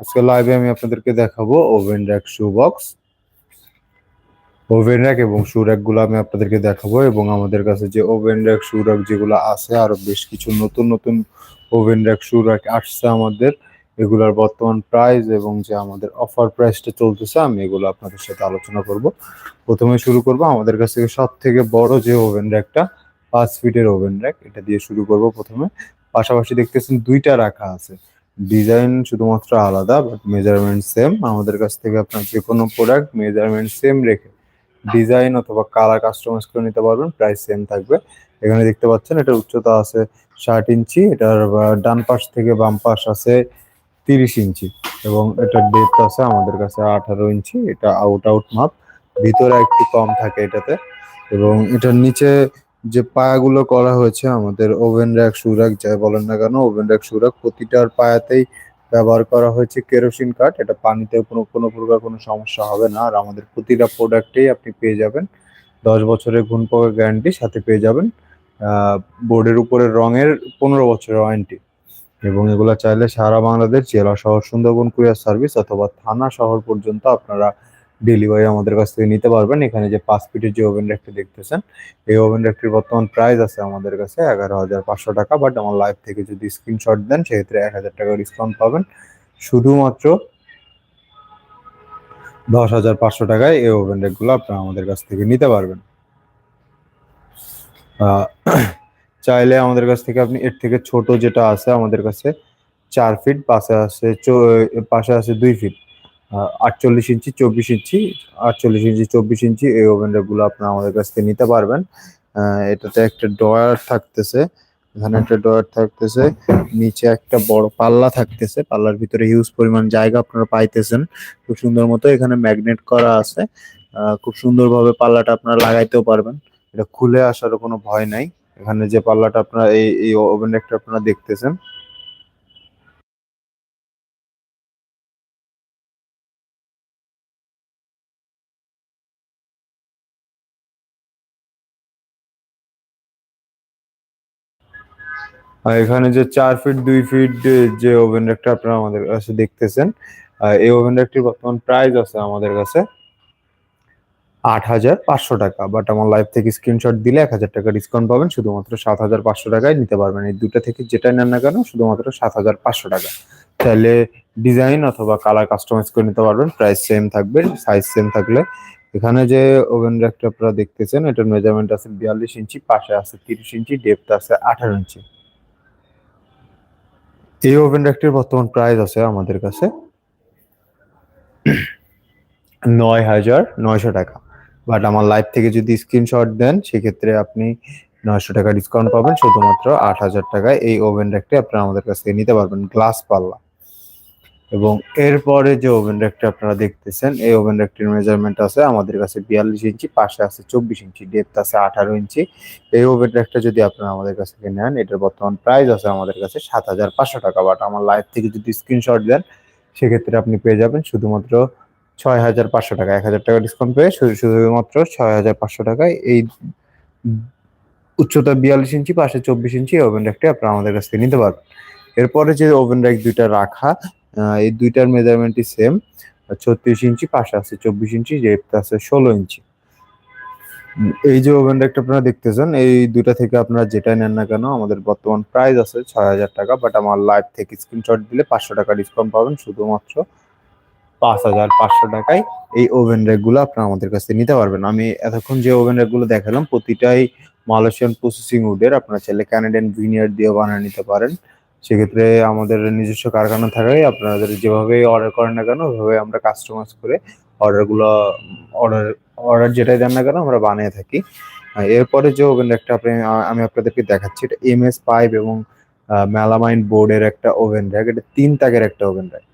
আজকে লাইভে আমি আপনাদেরকে দেখাবো oven rack shoe box oven rack এবং শু র্যাকগুলো আমি আপনাদেরকে দেখাবো এবং আমাদের কাছে যে ওভেন র্যাক শু র্যাক যেগুলো আছে, আরও বেশ কিছু নতুন নতুন ওভেন র্যাক শু র্যাক আসছে আমাদের। এগুলোর বর্তমান প্রাইস এবং যে আমাদের অফার প্রাইসটা চলতেছে, আমি এগুলো আপনাদের সাথে আলোচনা করব। প্রথমে শুরু করব আমাদের কাছ থেকে সব থেকে বড় যে ওভেন র্যাকটা পাঁচ ফিটের ওভেন র্যাক এটা দিয়ে শুরু করব প্রথমে। পাশাপাশি দেখতেছেন দুইটা রাখা আছে। ডিজাইন শুধুমাত্র আলাদা বাট মেজারমেন্ট সেম আমাদের কাছ থেকে আপনার যে কোনো প্রোডাক্ট মেজারমেন্ট সেম রেখে ডিজাইন অথবা কালার কাস্টমাইজ করে নিতে পারবেন প্রাইস সেম থাকবে। এখানে দেখতে পাচ্ছেন, এটার উচ্চতা আছে ষাট ইঞ্চি, এটার ডান পাশ থেকে বাম পাশ আছে তিরিশ ইঞ্চি এবং এটার ডেপথ আছে আমাদের কাছে আঠারো ইঞ্চি, এটা আউট আউট মাপ। ভিতরে একটু কম থাকে এটাতে এবং এটার নিচে যে পায়াগুলো করা হয়েছে, আমাদের ওভেন র্যাক সুরাক যাই বলেন না কেন ওভেন র্যাক সুরাক প্রতিটার পায়াতেই ব্যবহার করা হয়েছে কেরোসিন কাঠ। এটা পানিতে কোনো কোনো প্রকার কোনো সমস্যা হবে না। আর আমাদের প্রতিটা প্রোডাক্টেই আপনি পেয়ে যাবেন। দশ বছরের গুণ পাওয়ার গ্যারান্টি, সাথে পেয়ে যাবেন বোর্ডের উপরে রঙের পনেরো বছরের ওয়ারেন্টি। এবং এগুলো চাইলে সারা বাংলাদেশ, জেলা শহর, সুন্দরবন, কুরিয়ার সার্ভিস অথবা থানা শহর পর্যন্ত আপনারা ডেলিভারি আমাদের কাছ থেকে নিতে পারবেন। এখানে যে পাঁচ ফিটের যে ওভেন র্যাকটি দেখতেছেন, এই ওভেন র্যাকটির বর্তমান প্রাইস আছে আমাদের কাছে এগারো হাজার পাঁচশো টাকা বাট আমার লাইভ থেকে যদি স্ক্রিনশট দেন, সেক্ষেত্রে এক হাজার টাকা ডিসকাউন্ট পাবেন। শুধুমাত্র দশ হাজার পাঁচশো টাকায় এই ওভেন র্যাকগুলো আপনারা আমাদের কাছ থেকে নিতে পারবেন। চাইলে আমাদের কাছ থেকে আপনি এর থেকে ছোট যেটা আছে আমাদের কাছে চার ফিট পাশে আছে পাশে আছে দুই ফিট আটচল্লিশ ইঞ্চি, চব্বিশ ইঞ্চি, আটচল্লিশ ইঞ্চি, চব্বিশ ইঞ্চি এই ওভেনগুলো আপনারা আমাদের কাছ থেকে নিতে পারবেন। এটাতে একটা ড্রয়ার থাকতেছে, এখানে একটা ড্রয়ার থাকতেছে, নিচে একটা বড় পাল্লা থাকতেছে, পাল্লার ভিতরে হিউজ পরিমাণ জায়গা আপনারা পাইতেছেন। খুব সুন্দর মতো এখানে ম্যাগনেট করা আছে। খুব সুন্দরভাবে পাল্লাটা আপনারা লাগাইতেও পারবেন। এটা খুলে আসারও কোনো ভয় নাই। এখানে যে পাল্লাটা আপনারা এই এই ওভেন একটা আপনারা দেখতেছেন। আর এখানে যে চার ফিট দুই ফিট যে ওভেন র্যাকটা আপনারা আমাদের কাছে দেখতেছেন এই ওভেন র্যাকটির বর্তমান প্রাইস আছে আমাদের কাছে আট হাজার পাঁচশো টাকা। বাট আমার লাইভ থেকে স্ক্রিনশট দিলে এক হাজার টাকা ডিসকাউন্ট পাবেন, শুধুমাত্র সাত হাজার পাঁচশো টাকায় নিতে পারবেন। এই দুটো থেকে যেটাই নেন না কেন, শুধুমাত্র সাত হাজার পাঁচশো টাকা। চাইলে ডিজাইন অথবা কালার কাস্টমাইজ করে নিতে পারবেন প্রাইস সেম থাকবে সাইজ সেম থাকলে। এখানে যে ওভেন র্যাকটা আপনারা দেখতেছেন, এটার মেজারমেন্ট আছে বিয়াল্লিশ ইঞ্চি, পাশে আছে তিরিশ ইঞ্চি ডেপথ আছে আঠারো ইঞ্চি। এই ওভেন র্যাকটির বর্তমান প্রাইস আছে আমাদের কাছে নয় হাজার নয়শো টাকা। বাট আমার লাইভ থেকে যদি স্ক্রিনশট দেন, সেক্ষেত্রে আপনি নয়শো টাকা ডিসকাউন্ট পাবেন। শুধুমাত্র আট হাজার টাকায় এই ওভেন র্যাকটি আপনারা আমাদের কাছ থেকে নিতে পারবেন। গ্লাস পাল্লা। এবং এরপরে যে ওভেন র্যাকটা আপনারা দেখতেছেন, এই ওভেন র্যাকটির মেজারমেন্ট আছে আমাদের কাছে বিয়াল্লিশ ইঞ্চি, পাশে আছে চব্বিশ ইঞ্চি ডেপথ আছে আঠারো ইঞ্চি। এই ওভেন র্যাকটা যদি আপনারা আমাদের কাছ থেকে নেন, এটার বর্তমান প্রাইস আছে আমাদের কাছে সাত হাজার পাঁচশো টাকা। বাট আমার লাইভ থেকে যদি স্ক্রিনশট দেন, সেক্ষেত্রে আপনি পেয়ে যাবেন শুধুমাত্র ছয় হাজার পাঁচশো টাকা। এক হাজার টাকা ডিসকাউন্ট পেয়ে শুধু- শুধুমাত্র ছয় হাজার পাঁচশো টাকায় এই উচ্চতা বিয়াল্লিশ ইঞ্চি, পাশে চব্বিশ ইঞ্চি ওভেন র্যাকটি আপনারা আমাদের কাছ থেকে নিতে পারবেন। এরপরে যে ওভেন র্যাক দুইটা রাখা এই দুইটার মেজারমেন্টই সেম ছত্রিশ ইঞ্চি, পাশে আছে চব্বিশ ইঞ্চি ডেপথ আছে ষোলো ইঞ্চি। এই যে ওভেন র্যাকটা আপনারা দেখতেছেন, এই দুইটা থেকে আপনারা যেটাই নেন না কেন, আমাদের বর্তমান প্রাইস আছে ছয় হাজার টাকা বাট আমার লাইভ থেকে স্ক্রিনশট দিলে পাঁচশো টাকা ডিসকাউন্ট পাবেন, শুধুমাত্র পাঁচ হাজার পাঁচশো টাকায় এই ওভেন র্যাকগুলো আপনারা আমাদের কাছ থেকে নিতে পারবেন। আমি এতক্ষণ যে ওভেন র্যাকগুলো দেখালাম, প্রতিটাই মালয়েশিয়ান প্রসেসিং উডের আপনারা চাইলে ক্যানাডিয়ান ভিনিয়ার দিয়ে বানিয়ে নিতে পারেন। সেক্ষেত্রে আমাদের নিজস্ব কারখানা থাকায় আপনাদের যেভাবে অর্ডার করেন না কেন ওইভাবে আমরা কাস্টমাইজ করে অর্ডারগুলো অর্ডার অর্ডার যেটাই দেন না কেন, আমরা বানিয়ে থাকি। এরপরে যে ওভেন র্যাকটা আপনি, আমি আপনাদেরকে দেখাচ্ছি, এটা এম এস পাইপ এবং মেলামাইন বোর্ডের একটা ওভেন র্যাক এটা তিন তাকের একটা ওভেন র্যাক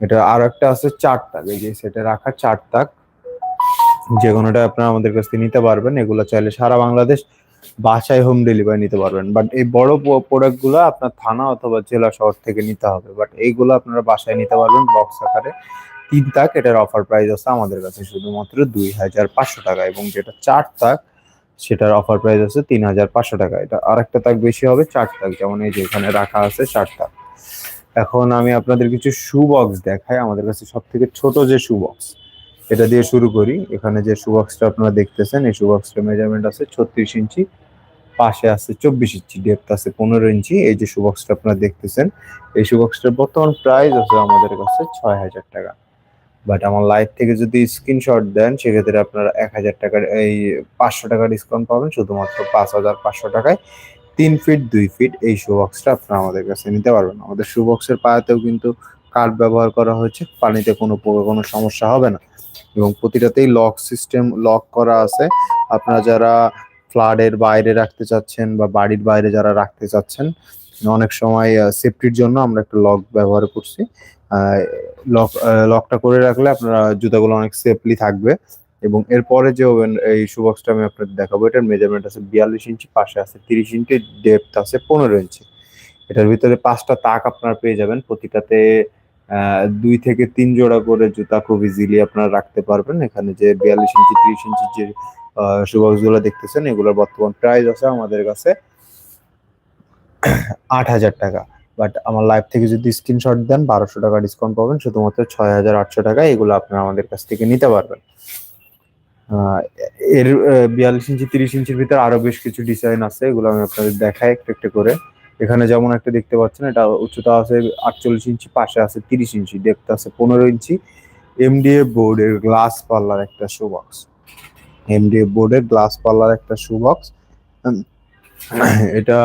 এটা আর একটা আছে চার তাক, এই যে সেটা রাখা চার তাক। যে কোনোটা আপনারা আমাদের কাছ থেকে নিতে পারবেন, এগুলো চাইলে সারা বাংলাদেশ বাসায় হোম ডেলিভারি নিতে পারবেন। বাট এই বড় প্রোডাক্টগুলো আপনার থানা অথবা জেলা শহর থেকে নিতে হবে। বাট এইগুলো আপনারা বাসায় নিতে পারবেন বক্স আকারে। তিন তাক এটার অফার প্রাইস আছে আমাদের কাছে শুধুমাত্র দুই হাজার পাঁচশো টাকা এবং যেটা চার তাক সেটার অফার প্রাইস আছে তিন হাজার পাঁচশো টাকা। এটা আরেকটা তাক বেশি হবে চার তাক, যেমন এই যে এখানে রাখা আছে চার তাক। এখন আমি আপনাদের কিছু শু বক্স দেখাই। আমাদের কাছে সব থেকে ছোট যে শু বক্স এটা দিয়ে শুরু করি। এখানে যে শু বক্সটা আপনারা দেখতেছেন, এই শু বক্সটার মেজারমেন্ট আছে ছত্রিশ ইঞ্চি, পাশে আছে চব্বিশ ইঞ্চি ডেপথ আছে পনেরো ইঞ্চি। এই যে শু বক্সটা আপনারা দেখতেছেন, এই শু বক্সটার বর্তমান প্রাইস আছে আমাদের কাছে ছয় হাজার টাকা। বাট আমার লাইভ থেকে যদি স্ক্রিনশট দেন, সেক্ষেত্রে আপনারা এক হাজার টাকার, এই পাঁচশো টাকা ডিসকাউন্ট পাবেন। শুধুমাত্র পাঁচ হাজার পাঁচশো টাকায় তিন ফিট দুই ফিট এই শুবক্সটা আপনারা আমাদের কাছে নিতে পারবেন। আমাদের শু বক্সের পায়াতেও কিন্তু কাঠ ব্যবহার করা হয়েছে, পানিতে কোনো কোনো সমস্যা হবে না। এবং প্রতিটাতেই লক সিস্টেম লক করা আছে। আপনারা যারা ফ্লাডের বাইরে রাখতে চাচ্ছেন বা বাড়ির বাইরে যারা রাখতে চাচ্ছেন, অনেক সময় সেফটির জন্য আমরা একটা লক ব্যবহার করছি। লক লকটা করে রাখলে আপনারা জুতাগুলো অনেক সেফলি থাকবে। এবং এরপরে যে ওভেন এই শুবক্সটা আমি আপনাদের দেখাবো, এটার মেজারমেন্ট আছে বিয়াল্লিশ ইঞ্চি, পাশে আছে তিরিশ ইঞ্চি ডেপথ আছে পনেরো ইঞ্চি। এটার ভিতরে পাঁচটা তাক আপনারা পেয়ে যাবেন। প্রতিটাতে দুই থেকে তিন জোড়া করে জুতা খুব ইজিলি আপনারা রাখতে পারবেন। এখানে যে বিয়াল্লিশ ইঞ্চি, ত্রিশ ইঞ্চি যে শুবক্সগুলো দেখতেছেন, এগুলোর বর্তমান প্রাইস আছে আমাদের কাছে আট হাজার টাকা। বাট আমার লাইভ থেকে যদি স্ক্রিনশট দেন, বারোশো টাকা ডিসকাউন্ট পাবেন, শুধুমাত্র ছয় হাজার আটশো টাকা এগুলো আপনারা আমাদের কাছ থেকে নিতে পারবেন। এর বিয়াল্লিশ ইঞ্চি, তিরিশ ইঞ্চির ভিতরে আরও বেশ কিছু ডিজাইন আছে, এগুলো আমি আপনাদের দেখাই একটু একটু করে। এখানে যেমন একটা দেখতে পাচ্ছেন, এটা উচ্চতা আছে আটচল্লিশ ইঞ্চি, পাশে আছে তিরিশ ইঞ্চি ডেপথ আছে পনেরো ইঞ্চি। এমডিএফ বোর্ডের গ্লাস পাল্লার একটা শু বক্স এমডিএফ বোর্ডের গ্লাস পাল্লার একটা শু বক্স এটা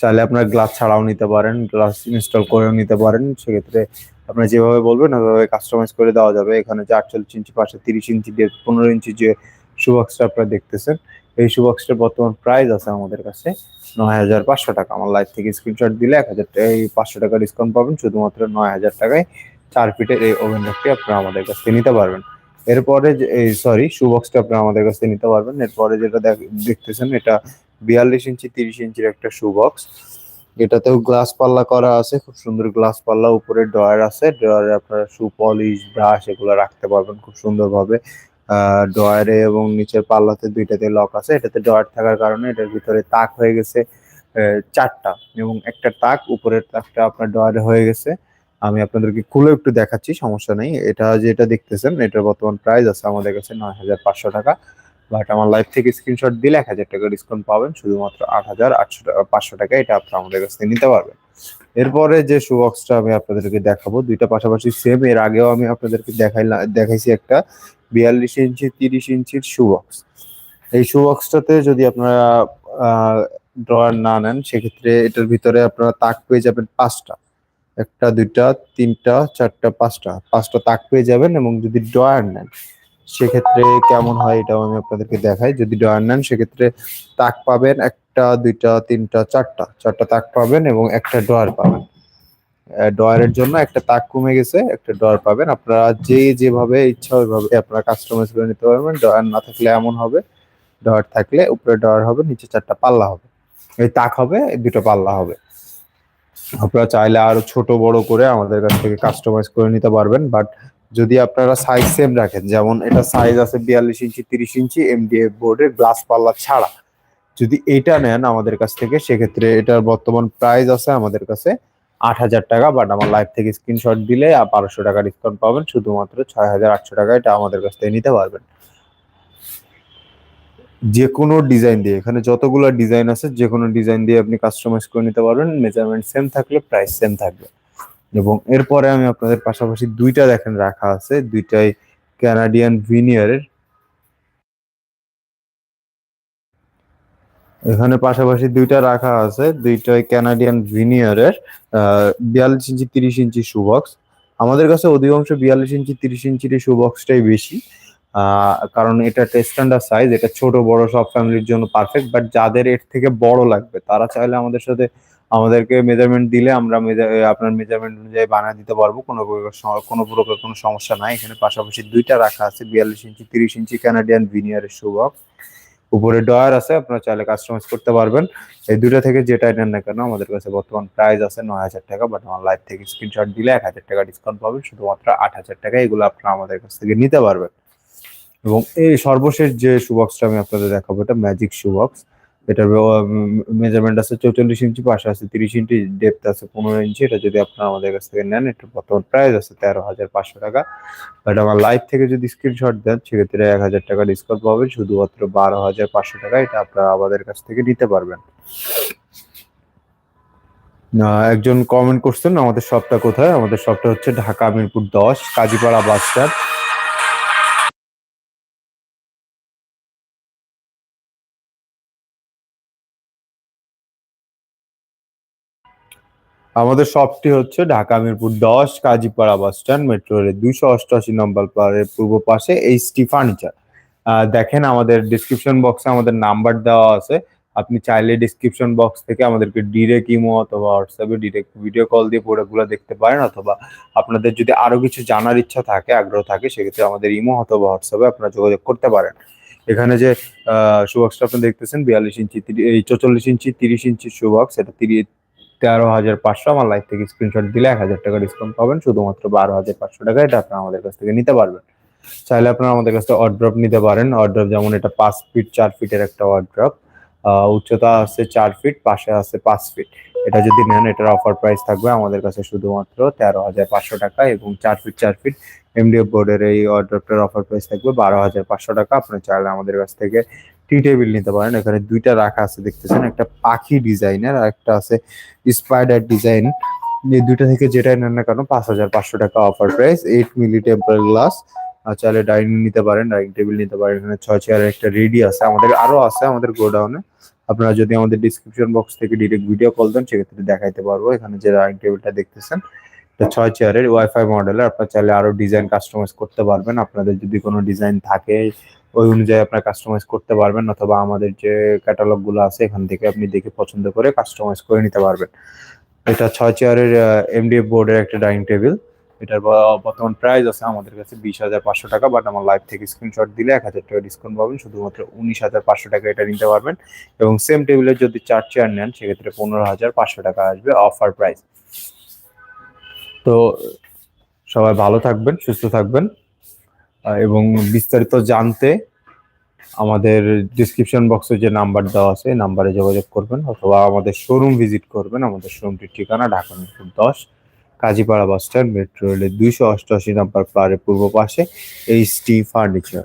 চাইলে আপনার গ্লাস ছাড়াও নিতে পারেন গ্লাস ইনস্টল করেও নিতে পারেন। সেক্ষেত্রে আপনার যেভাবে বলবেন ওইভাবে কাস্টমাইজ করে দেওয়া যাবে। এখানে যে আটচল্লিশ ইঞ্চি, পাশে তিরিশ ইঞ্চি পনেরো ইঞ্চি যে শু বক্সটা আপনারা দেখতেছেন এই শু বক্সটার বর্তমান প্রাইস আছে আমাদের কাছে নয় হাজার পাঁচশো টাকা। আমার লাইভ থেকে স্ক্রিনশট দিলে এক হাজার এই পাঁচশো টাকা ডিসকাউন্ট পাবেন। শুধুমাত্র নয় হাজার টাকায় চার ফিটের এই ওভেন র্যাকটি আপনারা আমাদের কাছ থেকে নিতে পারবেন। এরপরে এই সরি শু বক্সটা আপনারা আমাদের কাছ থেকে নিতে পারবেন। এরপরে যেটা দেখ- দেখতেছেন, এটা বিয়াল্লিশ ইঞ্চি, তিরিশ ইঞ্চির একটা শু বক্স এটাতেও গ্লাস পাল্লা করা আছে। খুব সুন্দর গ্লাস পাল্লা, উপরে ড্রয়ার আছে। ড্রয়ারে আপনারা শু পলিশ ব্রাশ এগুলো রাখতে পারবেন খুব সুন্দরভাবে। ড্রয়ারে এবং নিচের পাল্লাতে দুইটাতে লক আছে। এটাতে ড্রয়ার থাকার কারণে এটার ভিতরে তাক হয়ে গেছে চারটা এবং একটা তাক, উপরের তাকটা আপনার ড্রয়ারে হয়ে গেছে। আমি আপনাদেরকে খুলে একটু দেখাচ্ছি, সমস্যা নেই। এটা যেটা দেখতেছেন, এটার বর্তমান প্রাইস আছে আমাদের কাছে নয় হাজার পাঁচশো টাকা। বাট আমার লাইভ থেকে স্ক্রিনশট দিলে এক হাজার টাকা ডিসকাউন্ট পাবেন, শুধুমাত্র আট হাজার আটশো টাকা, পাঁচশো টাকা এটা আপনারা আমাদের কাছ থেকে নিতে পারবেন। এরপরে যে শু বক্সটা আমি আপনাদেরকে দেখাবো, দুইটা পাশাপাশি সেম এর আগেও আমি আপনাদেরকে দেখাইলাম দেখাইছি একটা। বিয়াল্লিশ ইঞ্চি, তিরিশ ইঞ্চির শু বক্স এই শু বক্সটাতে যদি আপনারা ড্রয়ার না নেন, সেক্ষেত্রে এটার ভিতরে আপনারা তাক পেয়ে যাবেন পাঁচটা। একটা, দুইটা, তিনটা, চারটা, পাঁচটা। পাঁচটা তাক পেয়ে যাবেন এবং যদি ড্রয়ার নেন, সেক্ষেত্রে কেমন হয় এটাও আমি আপনাদেরকে দেখাই। যদি ড্রয়ার নেন, সেক্ষেত্রে তাক পাবেন একটা, দুইটা, তিনটা, চারটা। চারটা তাক পাবেন এবং একটা ড্রয়ার পাবেন। ড্রয়ারের জন্য একটা তাক কমে গেছে, একটা ড্রয়ার পাবেন। আপনারা যে যেভাবে ইচ্ছা ওইভাবে আপনারা কাস্টমাইজ করে নিতে পারবেন। ড্রয়ার না থাকলে এমন হবে, ড্রয়ার থাকলে উপরে ড্রয়ার হবে, নিচে চারটা পাল্লা হবে। এই তাক হবে দুটো পাল্লা হবে। আপনারা চাইলে আরও ছোট, বড় করে আমাদের কাছ থেকে কাস্টমাইজ করে নিতে পারবেন। বাট যদি আপনারা সাইজ সেম রাখেন, যেমন এটা সাইজ আছে বিয়াল্লিশ ইঞ্চি, তিরিশ ইঞ্চি এমডিএফ বোর্ডের গ্লাস পাল্লা ছাড়া। যদি এটা নেন আমাদের কাছ থেকে, সেক্ষেত্রে এটার বর্তমান প্রাইস আছে আমাদের কাছে আট হাজার টাকা বাট আমার লাইভ থেকে স্ক্রিনশট দিলে বারোশো টাকা ডিসকাউন্ট পাবেন। শুধুমাত্র ছয় হাজার আটশো টাকা এটা আমাদের কাছ থেকে নিতে পারবেন। যে কোনো ডিজাইন দিয়ে, এখানে যতগুলো ডিজাইন আছে যে কোনো ডিজাইন দিয়ে আপনি কাস্টমাইজ করে নিতে পারবেন। মেজারমেন্ট সেম থাকলে প্রাইস সেম থাকবে। এবং এরপরে আমি আপনাদের পাশাপাশি দুইটা দেখেন রাখা আছে। দুইটাই ক্যানাডিয়ান ভিনিয়ারের এখানে পাশাপাশি দুইটা রাখা আছে, দুইটাই ক্যানাডিয়ান ভিনিয়ারের বিয়াল্লিশ ইঞ্চি, তিরিশ ইঞ্চি শুবক্স আমাদের কাছে অধিকাংশ বিয়াল্লিশ ইঞ্চি, তিরিশ ইঞ্চির শুবক্সটাই বেশি কারণ এটা স্ট্যান্ডার্ড সাইজ এটা ছোট, বড়, সব ফ্যামিলির জন্য পারফেক্ট বাট যাদের এর থেকে বড় লাগবে, তারা চাইলে আমাদের সাথে, আমাদেরকে মেজারমেন্ট দিলে আমরা আপনার মেজারমেন্ট অনুযায়ী বানিয়ে দিতে পারব, কোনো কোনো প্রকার কোনো সমস্যা নাই। এখানে পাশাপাশি দুইটা রাখা আছে, বিয়াল্লিশ ইঞ্চি, তিরিশ ইঞ্চি ক্যানাডিয়ান ভিনিয়ারের শুবক্স উপরে ডয়ার আছে, আপনারা চাইলে কাস্টমাইজ করতে পারবেন। এই দুটো থেকে যেটাই নেন না কেন, আমাদের কাছে বর্তমান প্রাইস আছে নয় হাজার টাকা বাট আমার লাইভ থেকে স্ক্রিনশট দিলে এক হাজার টাকা ডিসকাউন্ট পাবেন, শুধুমাত্র আট হাজার টাকা, এগুলো আপনারা আমাদের কাছ থেকে নিতে পারবেন। এবং এই সর্বশেষ যে শুবক্সটা আমি আপনাদের দেখাবো, এটা ম্যাজিক শুবক্স এটার মেজারমেন্ট আছে চৌচল্লিশ ইঞ্চি পাশে আছে তিরিশ ইঞ্চি ডেপথ আছে পনেরো ইঞ্চি এটা যদি আপনারা আমাদের কাছ থেকে নেন এটা বর্তমান প্রাইস আছে তেরো হাজার পাঁচশো টাকা। বাট আমার লাইভ থেকে যদি স্ক্রিনশট দেন, সেক্ষেত্রে এক হাজার টাকা ডিসকাউন্ট পাবেন। শুধুমাত্র বারো হাজার পাঁচশো টাকা এটা আপনারা আমাদের কাছ থেকে নিতে পারবেন। একজন কমেন্ট করছেন, আমাদের শপটা কোথায়? আমাদের শপটা হচ্ছে ঢাকা মিরপুর দশ, কাজীপাড়া বাস স্ট্যান্ড আমাদের শপটি হচ্ছে ঢাকা মিরপুর দশ, কাজীপাড়া বাস স্ট্যান্ড, মেট্রো রেলের দুইশো অষ্টআশি নম্বর প্লারের পূর্ব পাশে এইচ টি ফার্নিচার দেখেন আমাদের ডিসক্রিপশন বক্সে আমাদের নাম্বার দেওয়া আছে। আপনি চাইলে ডিসক্রিপশন বক্স থেকে আমাদেরকে ডিরেক্ট ইমো অথবা হোয়াটসঅ্যাপে ডিরেক্ট ভিডিও কল দিয়ে প্রোডাক্টগুলো দেখতে পারেন অথবা আপনাদের যদি আরও কিছু জানার ইচ্ছা থাকে, আগ্রহ থাকে, সেক্ষেত্রে আমাদের ইমো অথবা হোয়াটসঅ্যাপে আপনারা যোগাযোগ করতে পারেন। এখানে যে শুবক্সটা আপনি দেখতেছেন, বিয়াল্লিশ ইঞ্চি এই চৌচল্লিশ ইঞ্চি, তিরিশ ইঞ্চি শুবক্স এটা তিরিশ তেরো হাজার পাঁচশো আমার লাইফ থেকে স্ক্রিনশট দিলে এক হাজার টাকা ডিসকাউন্ট পাবেন। শুধুমাত্র বারো হাজার পাঁচশো টাকা, এটা আপনারা আমাদের কাছ থেকে নিতে পারবেন। চাইলে আপনারা আমাদের কাছ থেকে অর্ড্রপ নিতে পারেন। অর্ড্রপ যেমন এটা পাঁচ ফিট চার ফিটের একটা অর্ড্রপ উচ্চতা আছে চার ফিট পাশে আছে পাঁচ ফিট এটা যদি নেন, এটার অফার প্রাইস থাকবে আমাদের কাছে শুধুমাত্র তেরো হাজার পাঁচশো টাকা এবং চার ফিট চার ফিট এমডিএফ বোর্ডের এই অর্ডারটার অফার প্রাইস থাকবে বারো হাজার পাঁচশো টাকা। আপনার চাইলে আমাদের কাছ থেকে টি টেবিল নিতে পারেন। এখানে দুইটা রাখা আছে, দেখতেছেন? একটা পাখি ডিজাইনের আর একটা আছে স্পাইডার ডিজাইন এই দুইটা থেকে যেটাই নেন না কেন, পাঁচ হাজার পাঁচশো টাকা offer price eight milli temper glass চাইলে ডাইনিং নিতে পারেন ডাইনিং টেবিল নিতে পারেন। এখানে ছয় চেয়ারের একটা রেডি আছে। আমাদের আরও আছে আমাদের গোডাউনে। আপনারা যদি আমাদের ডিসক্রিপশন বক্স থেকে ডিরেক্ট ভিডিও কল দেন, সেক্ষেত্রে দেখাইতে পারব। এখানে যে ডাইনিং টেবিলটা দেখতেছেন, এটা ছয় চেয়ারের ওয়াইফাই মডেলের আপনারা চাইলে আরও ডিজাইন কাস্টমাইজ করতে পারবেন। আপনাদের যদি কোনো ডিজাইন থাকে ওই অনুযায়ী আপনার কাস্টমাইজ করতে পারবেন অথবা আমাদের যে ক্যাটালগগুলো আছে এখান থেকে আপনি দেখে পছন্দ করে কাস্টমাইজ করে নিতে পারবেন। এটা ছয় চেয়ারের এমডিএফ বোর্ডের একটা ডাইনিং টেবিল এটার বর্তমান প্রাইস আছে আমাদের কাছে বিশ হাজার পাঁচশো টাকা বাট আমার লাইভ থেকে স্ক্রিনশট দিলে এক হাজার টাকা ডিসকাউন্ট পাবেন। শুধুমাত্র উনিশ হাজার পাঁচশো টাকা এটা নিতে পারবেন। এবং সেম টেবিলের যদি চার চেয়ার নেন, সেক্ষেত্রে পনেরো হাজার পাঁচশো টাকা আসবে অফার প্রাইস তো সবাই ভালো থাকবেন, সুস্থ থাকবেন। এবং বিস্তারিত জানতে আমাদের ডিসক্রিপশন বক্সে যে নাম্বার দেওয়া আছে নাম্বারে যোগাযোগ করবেন অথবা আমাদের শোরুম ভিজিট করবেন। আমাদের শোরুমটির ঠিকানা ঢাকা মিরপুর দশ, কাজীপাড়া বাস স্ট্যান্ড মেট্রো রেলের দুইশো অষ্টআশি নাম্বার ফ্লারের পূর্ব পাশে এইচ টি ফার্নিচার